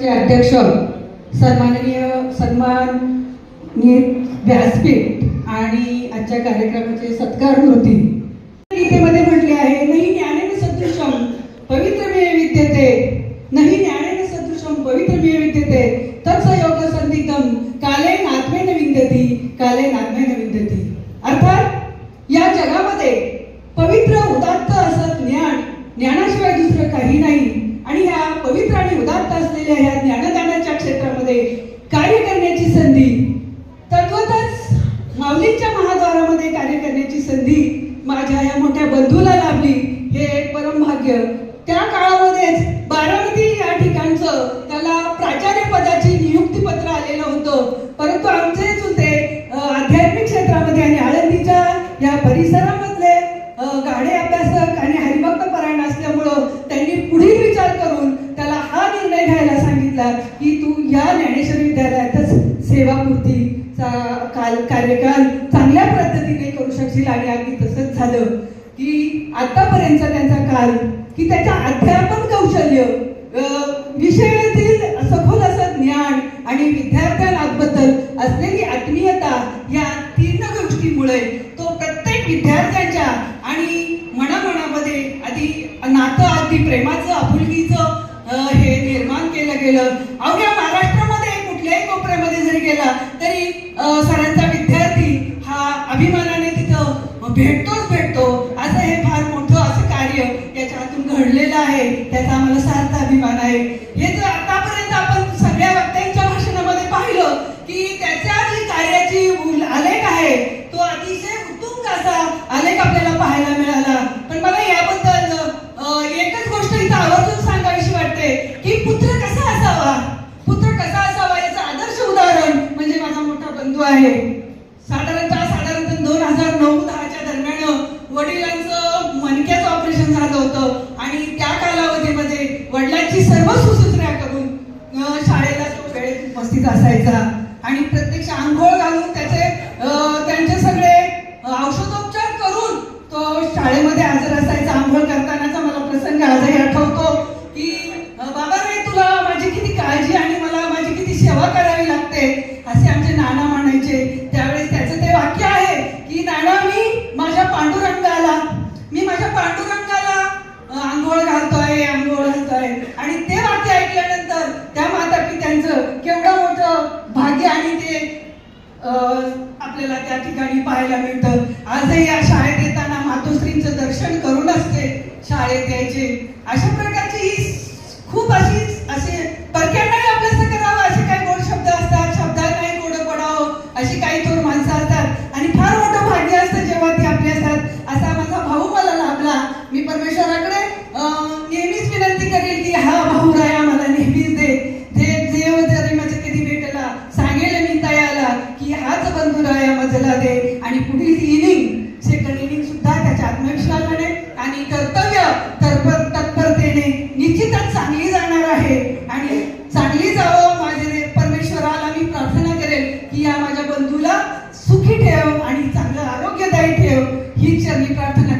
अध्यक्ष सन्माननीय सन्माननीय व्यासपीठ आणि आजच्या कार्यक्रमाचे सत्कार मूर्ती गीतेमध्ये म्हटले आहे नाही ज्ञाने सदृशम पवित्रमेव विद्यते नाही ज्ञाने सदृशम पवित्रमेव विद्यते तत्सयोग संदिग्धम काले आत्मेन विद्यती काले आत्मेन विद्यती अर्थात या जगामध्ये पवित्र उदात्त असं ज्ञान ज्ञानाशिवाय दुसरं काही नाही आणि ह्या पवित्र आणि उदात्त असलेल्या ह्या ज्ञानदानाच्या क्षेत्रामध्ये कार्य करण्याची संधी तद्वतच माऊलींच्या महाद्वारामध्ये कार्य करण्याची संधी माझ्या या मोठ्या बंधूला लाभली. हे परम भाग्य त्या काळामध्येच बारामती या ठिकाणचं त्याला प्राचार्य पदाची नियुक्ती पत्र आलेलं होतं. परंतु आमचे चुलते आध्यात्मिक क्षेत्रामध्ये आणि आळंदीच्या या परिसरामधले अ, गाढे अभ्यासक आणि हरिभक्त परायण असल्यामुळं त्यांनी पुढील विचार करून त्याला हा निर्णय घ्यायला सांगितला की तू या ज्ञानेश्वर विद्यालयातच सेवापूर्ती काल कार्यकाल चांगल्या पद्धतीने करू शकशील आणि अगदी तसंच झालं की आतापर्यंत त्यांचा काल की त्याच्या अध्यापन कौशल्य विषयातील सखोल असं ज्ञान आणि विद्यार्थ्यांबद्दल असलेली आत्मीयता या तीन गोष्टीमुळे तो प्रत्येक विद्यार्थ्यांच्या आणि मनामनामध्ये आधी नातं अगदी प्रेमाचं आपुलकीचं हे निर्माण केलं गेलं. अवघ्या सरांचा विद्यार्थी हा अभिमानाने तिथं भेटतोच भेटतो. असं हे फार मोठं असं कार्य याच्या हातून घडलेलं आहे. त्याचा आम्हाला सार्थ अभिमान आहे. हे जर आतापर्यंत आपण सगळ्या वक्त्यांच्या भाषणामध्ये पाहिलं की त्याच्या जी कार्याची आलेख आहे तो अतिशय उत्तुंग असा आलेख आपल्याला पाहायला मिळाला. पण मला याबद्दल एकच गोष्ट इथं आवर्जून सांगावीशी वाटते की पुत्र कसा असावा? पुत्र कसा असावा? मोठा आहे. साधारणतः साधारणतः दोन हजार नऊ दहाच्या दरम्यान वडिलांचं मणक्याचं ऑपरेशन झालं होतं. आणि त्या कालावधीमध्ये वडिलांची सर्व सुसूत्र्या करून शाळेला तो वेळेत उपस्थित असायचा. आणि प्रत्यक्ष आंघोळ घालून त्याचे त्यांचे सगळे औषधोपचार करून तो शाळेमध्ये हजर असायचा. आंघोळ करतानाचा मला प्रसंग आजही आठवतो की बाबा रे तुला माझी किती काळजी आणि मला माझी किती सेवा करावी लागते. आपल्याला त्या ठिकाणी पाहायला मिळतं. आजही या शाळेत येताना मातोश्रींचं दर्शन करूनच ते शाळेत यायचे. अशा प्रकारे आहे. आणि पुढील इनिंग सेकंड इनिंग सुद्धा त्याच्या आत्मविश्वासाने आणि कर्तव्य तत्पर तत्परतेने निश्चितच चांगली जाणार आहे. आणि चांगली जावं माझे परमेश्वराला मी प्रार्थना करेल की या माझ्या बंधूला सुखी ठेव आणि चांगलं आरोग्यदायी ठेव. हीच मी प्रार्थना